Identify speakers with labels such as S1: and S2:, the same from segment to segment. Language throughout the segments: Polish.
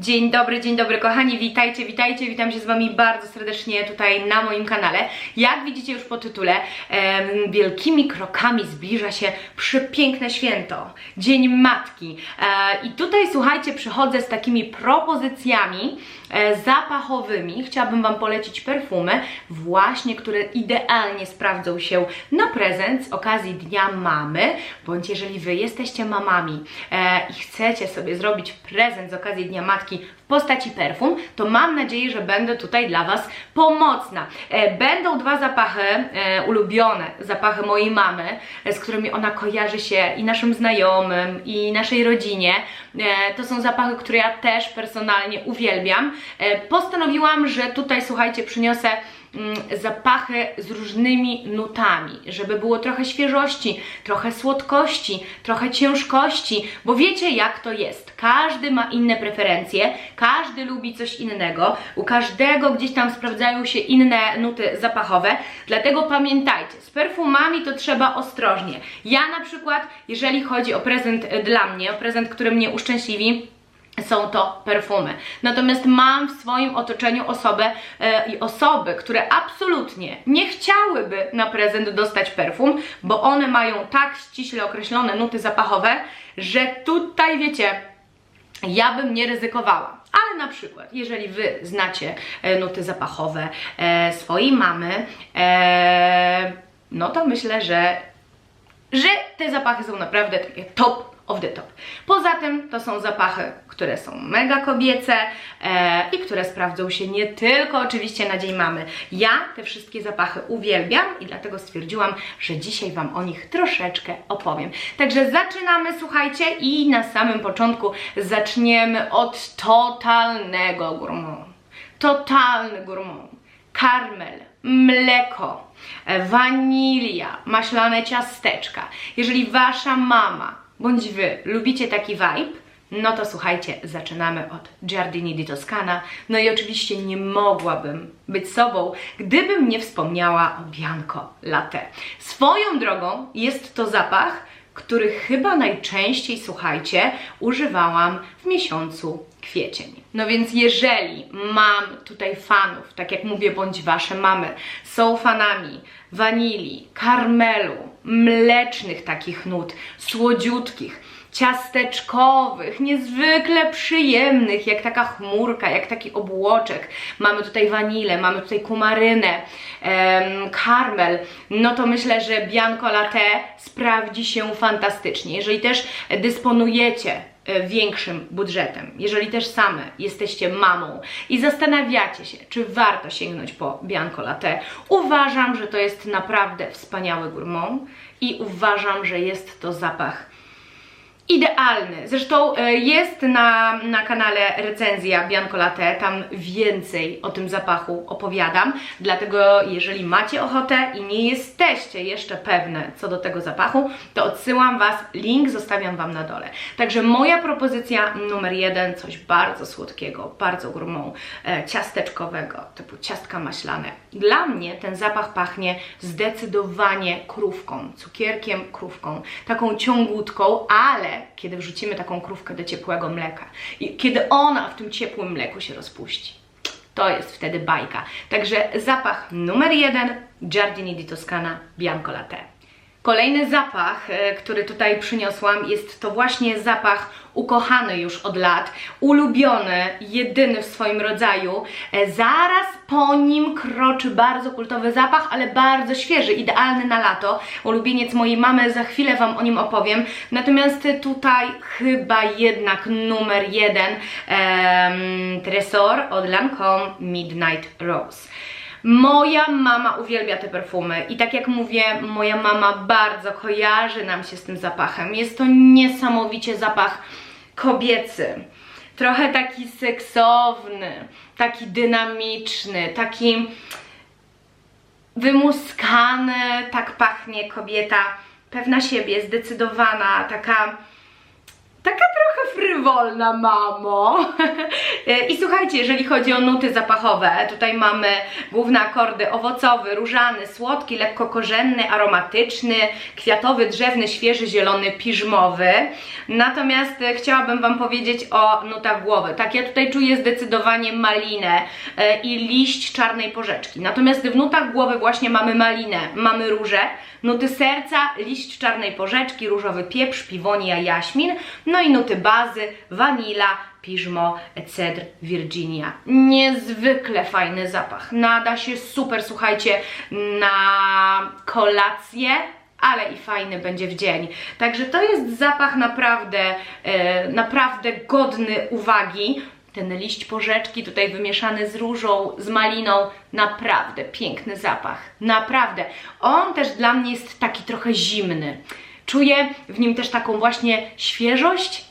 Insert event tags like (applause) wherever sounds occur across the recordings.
S1: Dzień dobry, dzień dobry kochani, witajcie, witajcie, witam się z Wami bardzo serdecznie tutaj na moim kanale. Jak widzicie już po tytule, em, wielkimi krokami zbliża się przepiękne święto, Dzień Matki. E, I tutaj słuchajcie, przychodzę z takimi propozycjami zapachowymi. Chciałabym Wam polecić perfumy właśnie, które idealnie sprawdzą się na prezent z okazji Dnia Mamy, bądź jeżeli Wy jesteście mamami e, i chcecie sobie zrobić prezent z okazji Dnia Matki w postaci perfum, to mam nadzieję, że będę tutaj dla Was pomocna. E, Będą dwa zapachy e, ulubione, zapachy mojej mamy, e, z którymi ona kojarzy się i naszym znajomym, i naszej rodzinie. E, To są zapachy, które ja też personalnie uwielbiam. E, Postanowiłam, że tutaj, słuchajcie, przyniosę zapachy z różnymi nutami, żeby było trochę świeżości, trochę słodkości, trochę ciężkości, bo wiecie jak to jest. Każdy ma inne preferencje, każdy lubi coś innego, u każdego gdzieś tam sprawdzają się inne nuty zapachowe, dlatego pamiętajcie, z perfumami to trzeba ostrożnie. Ja na przykład, jeżeli chodzi o prezent dla mnie, o prezent, który mnie uszczęśliwi, są to perfumy. Natomiast mam w swoim otoczeniu osobę e, i osoby, które absolutnie nie chciałyby na prezent dostać perfum, bo one mają tak ściśle określone nuty zapachowe, że tutaj wiecie, ja bym nie ryzykowała. Ale na przykład, jeżeli wy znacie e, nuty zapachowe e, swojej mamy, e, no to myślę, że że te zapachy są naprawdę takie top of the top. Poza tym to są zapachy, które są mega kobiece e, i które sprawdzą się nie tylko oczywiście na Dzień Mamy. Ja te wszystkie zapachy uwielbiam i dlatego stwierdziłam, że dzisiaj Wam o nich troszeczkę opowiem. Także zaczynamy, słuchajcie, i na samym początku zaczniemy od totalnego gourmand. Totalny gourmand. Karmel, mleko, e, wanilia, maślane ciasteczka. Jeżeli wasza mama bądź wy lubicie taki vibe, no to słuchajcie, zaczynamy od Giardini di Toscana. No i oczywiście nie mogłabym być sobą, gdybym nie wspomniała o Bianco Latte. Swoją drogą jest to zapach, który chyba najczęściej, słuchajcie, używałam w miesiącu kwiecień. No więc jeżeli mam tutaj fanów, tak jak mówię, bądź wasze mamy, są fanami wanilii, karmelu, mlecznych takich nut, słodziutkich, ciasteczkowych, niezwykle przyjemnych, jak taka chmurka, jak taki obłoczek. Mamy tutaj wanilę, mamy tutaj kumarynę, em, karmel. No to myślę, że Bianco Latte sprawdzi się fantastycznie. Jeżeli też dysponujecie większym budżetem, jeżeli też same jesteście mamą i zastanawiacie się, czy warto sięgnąć po Bianco Latte, uważam, że to jest naprawdę wspaniały gourmand i uważam, że jest to zapach idealny. Zresztą e, jest na, na kanale recenzja Bianco Latte, tam więcej o tym zapachu opowiadam, dlatego jeżeli macie ochotę i nie jesteście jeszcze pewne co do tego zapachu, to odsyłam Was, link zostawiam Wam na dole. Także moja propozycja numer jeden, coś bardzo słodkiego, bardzo gourmand, e, ciasteczkowego, typu ciastka maślane. Dla mnie ten zapach pachnie zdecydowanie krówką, cukierkiem, krówką, taką ciągutką, ale kiedy wrzucimy taką krówkę do ciepłego mleka i kiedy ona w tym ciepłym mleku się rozpuści, to jest wtedy bajka. Także zapach numer jeden Giardini di Toscana Bianco Latte. Kolejny zapach, e, który tutaj przyniosłam, jest to właśnie zapach ukochany już od lat, ulubiony, jedyny w swoim rodzaju. E, Zaraz po nim kroczy bardzo kultowy zapach, ale bardzo świeży, idealny na lato. Ulubieniec mojej mamy, za chwilę Wam o nim opowiem. Natomiast tutaj chyba jednak numer jeden em, Tresor od Lancome Midnight Rose. Moja mama uwielbia te perfumy i tak jak mówię, moja mama bardzo kojarzy nam się z tym zapachem. Jest to niesamowicie zapach kobiecy. Trochę taki seksowny, taki dynamiczny, taki wymuskany, tak pachnie kobieta, pewna siebie, zdecydowana, taka frywolna, mamo. (laughs) E, I słuchajcie, jeżeli chodzi o nuty zapachowe, tutaj mamy główne akordy owocowy, różany, słodki, lekko korzenny, aromatyczny, kwiatowy, drzewny, świeży, zielony, piżmowy. Natomiast e, chciałabym Wam powiedzieć o nutach głowy. Tak, ja tutaj czuję zdecydowanie malinę e, i liść czarnej porzeczki. Natomiast w nutach głowy właśnie mamy malinę, mamy róże, nuty serca, liść czarnej porzeczki, różowy pieprz, piwonia, jaśmin, no i nuty bazy, wanila, piżmo, cedr, Virginia. Niezwykle fajny zapach. Nada się super, słuchajcie, na kolację, ale i fajny będzie w dzień. Także to jest zapach naprawdę, e, naprawdę godny uwagi. Ten liść porzeczki tutaj wymieszany z różą, z maliną, naprawdę piękny zapach. Naprawdę. On też dla mnie jest taki trochę zimny. Czuję w nim też taką właśnie świeżość,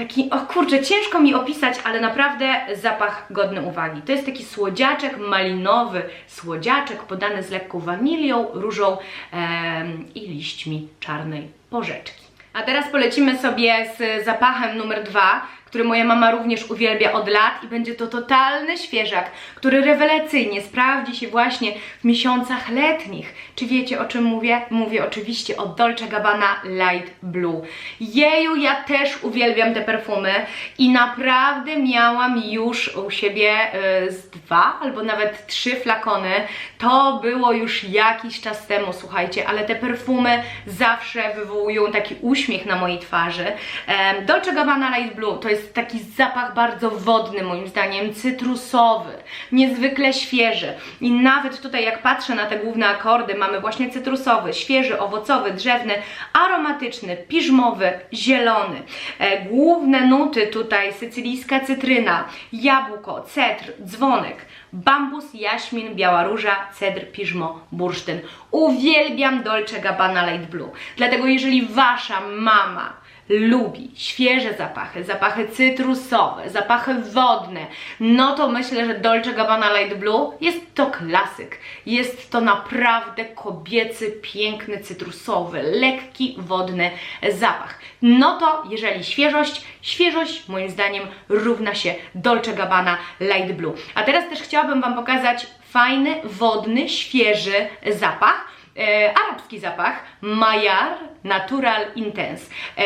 S1: Taki, o kurczę, ciężko mi opisać, ale naprawdę zapach godny uwagi. To jest taki słodziaczek malinowy, słodziaczek podany z lekką wanilią, różą em, i liśćmi czarnej porzeczki. A teraz polecimy sobie z zapachem numer dwa, który moja mama również uwielbia od lat i będzie to totalny świeżak, który rewelacyjnie sprawdzi się właśnie w miesiącach letnich. Czy wiecie o czym mówię? Mówię oczywiście o Dolce Gabbana Light Blue. Jeju, ja też uwielbiam te perfumy i naprawdę miałam już u siebie y, z dwa albo nawet trzy flakony. To było już jakiś czas temu, słuchajcie, ale te perfumy zawsze wywołują taki uśmiech na mojej twarzy. Dolce Gabbana Light Blue to jest taki zapach bardzo wodny moim zdaniem, cytrusowy, niezwykle świeży. I nawet tutaj jak patrzę na te główne akordy, mamy właśnie cytrusowy, świeży, owocowy, drzewny, aromatyczny, piżmowy, zielony. E, główne nuty tutaj sycylijska cytryna, jabłko, cetr, dzwonek, bambus, jaśmin, biała róża, cedr, piżmo, bursztyn. Uwielbiam Dolce Gabbana Light Blue. Dlatego jeżeli wasza mama lubi świeże zapachy, zapachy cytrusowe, zapachy wodne, no to myślę, że Dolce Gabbana Light Blue jest to klasyk. Jest to naprawdę kobiecy, piękny, cytrusowy, lekki, wodny zapach. No to jeżeli świeżość, świeżość moim zdaniem równa się Dolce Gabbana Light Blue. A teraz też chciałabym Wam pokazać fajny, wodny, świeży zapach e, arabski zapach Majar Natural Intense. E,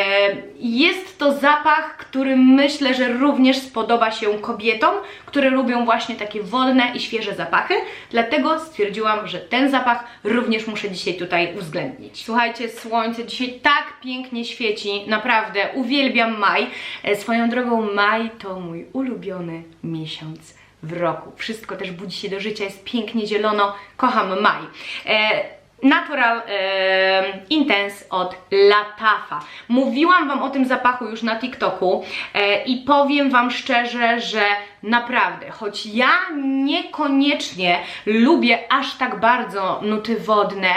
S1: jest to zapach, który myślę, że również spodoba się kobietom, które lubią właśnie takie wodne i świeże zapachy, dlatego stwierdziłam, że ten zapach również muszę dzisiaj tutaj uwzględnić. Słuchajcie, słońce dzisiaj tak pięknie świeci, naprawdę uwielbiam maj. E, swoją drogą maj to mój ulubiony miesiąc w roku. Wszystko też budzi się do życia, jest pięknie zielono, kocham maj. E, Natural e, Intense od Latafa. Mówiłam Wam o tym zapachu już na TikToku e, i powiem Wam szczerze, że naprawdę, choć ja niekoniecznie lubię aż tak bardzo nuty wodne,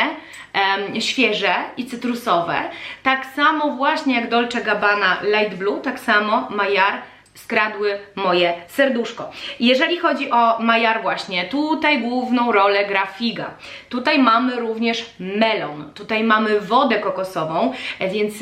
S1: em, świeże i cytrusowe, tak samo właśnie jak Dolce Gabbana Light Blue, tak samo Majar skradły moje serduszko. Jeżeli chodzi o Majar właśnie, tutaj główną rolę gra figa. Tutaj mamy również melon, tutaj mamy wodę kokosową, więc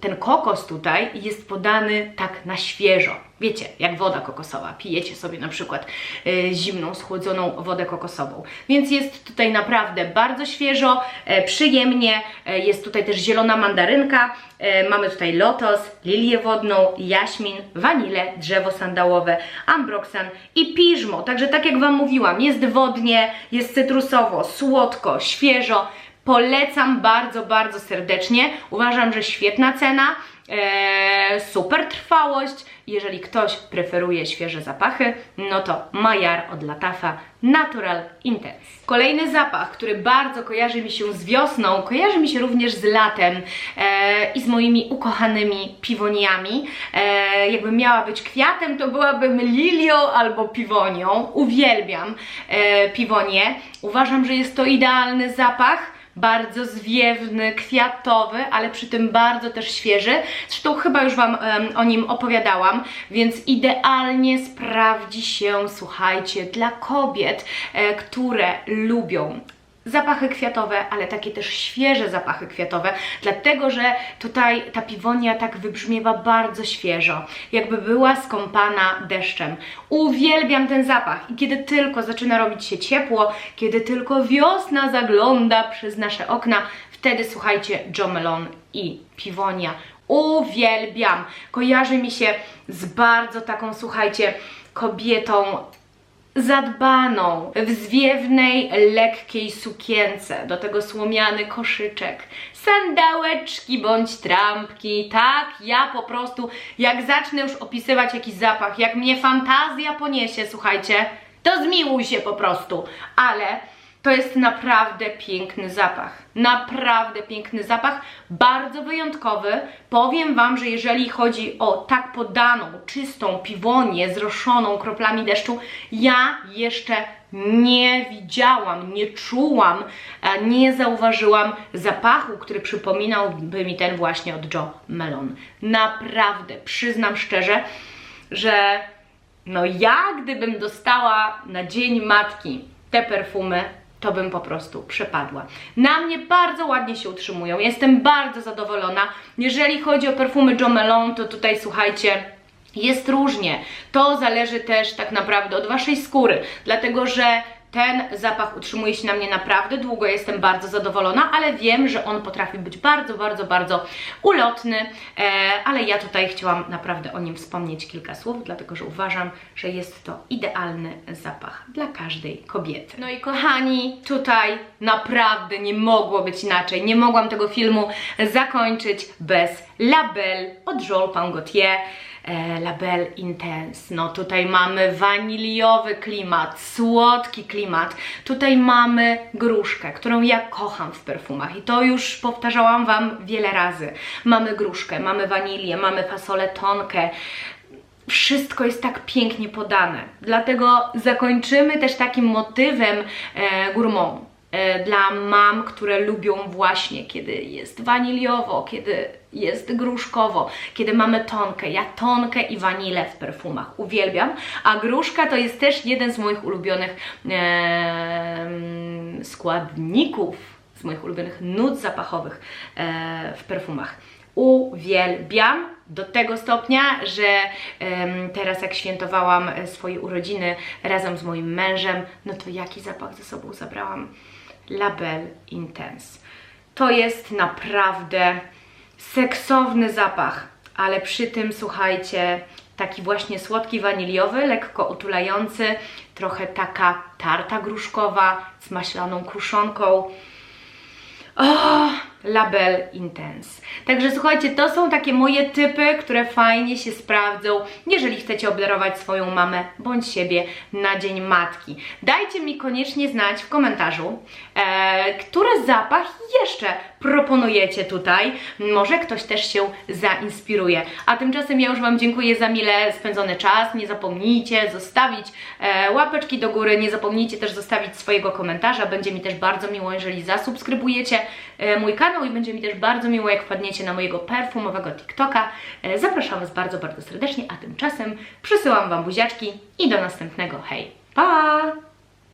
S1: ten kokos tutaj jest podany tak na świeżo. Wiecie, jak woda kokosowa. Pijecie sobie na przykład y, zimną, schłodzoną wodę kokosową. Więc jest tutaj naprawdę bardzo świeżo, e, przyjemnie. E, jest tutaj też zielona mandarynka. E, mamy tutaj lotos, lilię wodną, jaśmin, wanilę, drzewo sandałowe, ambroksan i piżmo. Także tak jak Wam mówiłam, jest wodnie, jest cytrusowo, słodko, świeżo. Polecam bardzo, bardzo serdecznie. Uważam, że świetna cena. Eee, super trwałość. Jeżeli ktoś preferuje świeże zapachy, no to Majar od Latafa Natural Intense. Kolejny zapach, który bardzo kojarzy mi się z wiosną, kojarzy mi się również z latem e, i z moimi ukochanymi piwoniami. E, jakbym miała być kwiatem, to byłabym lilią albo piwonią. Uwielbiam e, piwonie. Uważam, że jest to idealny zapach bardzo zwiewny, kwiatowy, ale przy tym bardzo też świeży. Zresztą chyba już Wam em, o nim opowiadałam, więc idealnie sprawdzi się, słuchajcie, dla kobiet, e, które lubią zapachy kwiatowe, ale takie też świeże zapachy kwiatowe, dlatego że tutaj ta piwonia tak wybrzmiewa bardzo świeżo, jakby była skąpana deszczem. Uwielbiam ten zapach i kiedy tylko zaczyna robić się ciepło, kiedy tylko wiosna zagląda przez nasze okna, wtedy słuchajcie Jo Melon i piwonia. Uwielbiam. Kojarzy mi się z bardzo taką, słuchajcie, kobietą zadbaną, w zwiewnej, lekkiej sukience, do tego słomiany koszyczek, sandałeczki bądź trampki, tak, ja po prostu, jak zacznę już opisywać jakiś zapach, jak mnie fantazja poniesie, słuchajcie, to zmiłuj się po prostu, ale to jest naprawdę piękny zapach. Naprawdę piękny zapach, bardzo wyjątkowy. Powiem Wam, że jeżeli chodzi o tak podaną, czystą piwonię zroszoną kroplami deszczu, ja jeszcze nie widziałam, nie czułam, e, nie zauważyłam zapachu, który przypominałby mi ten właśnie od Joe Melon. Naprawdę, przyznam szczerze, że no ja gdybym dostała na Dzień Matki te perfumy, to bym po prostu przepadła. Na mnie bardzo ładnie się utrzymują, jestem bardzo zadowolona. Jeżeli chodzi o perfumy Jo to tutaj słuchajcie, jest różnie. To zależy też tak naprawdę od Waszej skóry, dlatego że ten zapach utrzymuje się na mnie naprawdę długo, jestem bardzo zadowolona, ale wiem, że on potrafi być bardzo, bardzo, bardzo ulotny, e, ale ja tutaj chciałam naprawdę o nim wspomnieć kilka słów, dlatego że uważam, że jest to idealny zapach dla każdej kobiety. No i kochani, tutaj naprawdę nie mogło być inaczej, nie mogłam tego filmu zakończyć bez Label od Joel Pangotier e, Label Intense. No tutaj mamy waniliowy klimat, słodki klimat. Tutaj mamy gruszkę, którą ja kocham w perfumach i to już powtarzałam Wam wiele razy. Mamy gruszkę, mamy wanilię, mamy fasolę tonkę. Wszystko jest tak pięknie podane. Dlatego zakończymy też takim motywem e, gourmand dla mam, które lubią właśnie, kiedy jest waniliowo, kiedy jest gruszkowo, kiedy mamy tonkę. Ja tonkę i wanilę w perfumach uwielbiam, a gruszka to jest też jeden z moich ulubionych em, składników, z moich ulubionych nut zapachowych e, w perfumach. Uwielbiam do tego stopnia, że em, teraz jak świętowałam e, swoje urodziny razem z moim mężem, no to jaki zapach ze sobą zabrałam? Label Intense. To jest naprawdę seksowny zapach, ale przy tym słuchajcie, taki właśnie słodki waniliowy, lekko utulający, trochę taka tarta gruszkowa z maślaną kruszonką. O, Label Intense. Także słuchajcie, to są takie moje typy, które fajnie się sprawdzą, jeżeli chcecie obdarować swoją mamę bądź siebie na Dzień Matki. Dajcie mi koniecznie znać w komentarzu, e, który zapach jeszcze proponujecie tutaj. Może ktoś też się zainspiruje. A tymczasem ja już Wam dziękuję za mile spędzony czas. Nie zapomnijcie zostawić e, łapeczki do góry, nie zapomnijcie też zostawić swojego komentarza. Będzie mi też bardzo miło, jeżeli zasubskrybujecie mój kanał i będzie mi też bardzo miło, jak wpadniecie na mojego perfumowego TikToka. E, Zapraszam Was bardzo, bardzo serdecznie, a tymczasem przysyłam Wam buziaczki i do następnego. Hej, pa!